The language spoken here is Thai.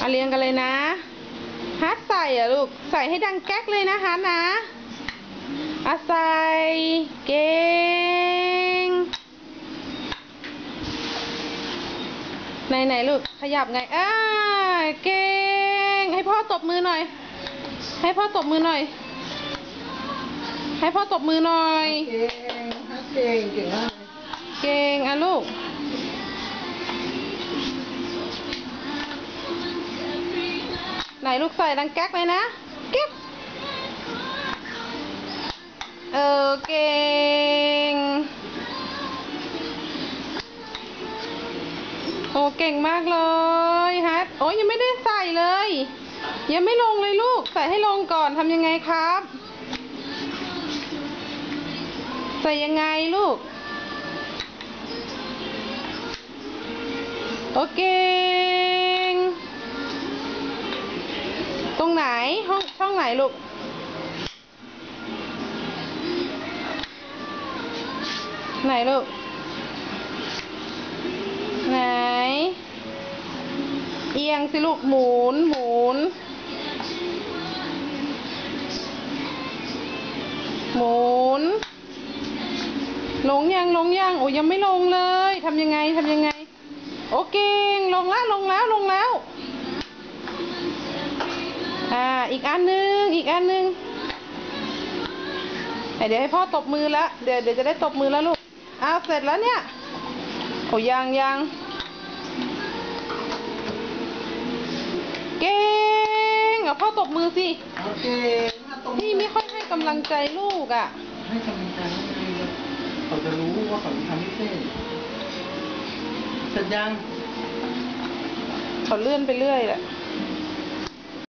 เอาเรียงกันเลยนะฮัทใส่อะลูก ใส่ให้ดังแก๊กเลยนะฮัทนะอาใส่เก่งไหนไหนลูก ขยับไงอ้าเก่ง ให้พ่อตบมือหน่อย ให้พ่อตบมือหน่อย ให้พ่อตบมือหน่อย เก่งฮัทเก่งเก่งมากเลยเก่งอะลูก ไหนลูกใส่ดังแก๊กเลยนะเก็บเออเก่ง โอ้เก่งมากเลยฮัทโอ้ยยังไม่ได้ใส่เลย ยังไม่ลงเลยลูก ใส่ให้ลงก่อนทำยังไงครับ ใส่ยังไงลูก โอเค ตรงไหนห้องช่องไหนลูก ไหนลูก ไหน เอียงสิลูกหมุนหมุนหมุนลงยังลงยังโอ้ยังไม่ลงเลยทำยังไงทำยังไง โอเคลงแล้วลงแล้วลงแล้ว อ่าอีกอันหนึง อีกอันหนึงอะเดี๋ยวให้พ่อตบมือแล้ว เดี๋ยวเดี๋ยวจะได้ตบมือแล้วลูกอ้าวเสร็จแล้วเนี่ยโอ้ยังยังเก่งเอาพ่อตบมือสิโอเคถ้าตรงพี่ไม่ค่อยให้กำลังใจลูกอะ ให้กำลังใจน้องเลยเขาจะรู้ว่าเขาทำไม่เสร็จเสร็จยังเขาเลื่อนไปเรื่อยแหละ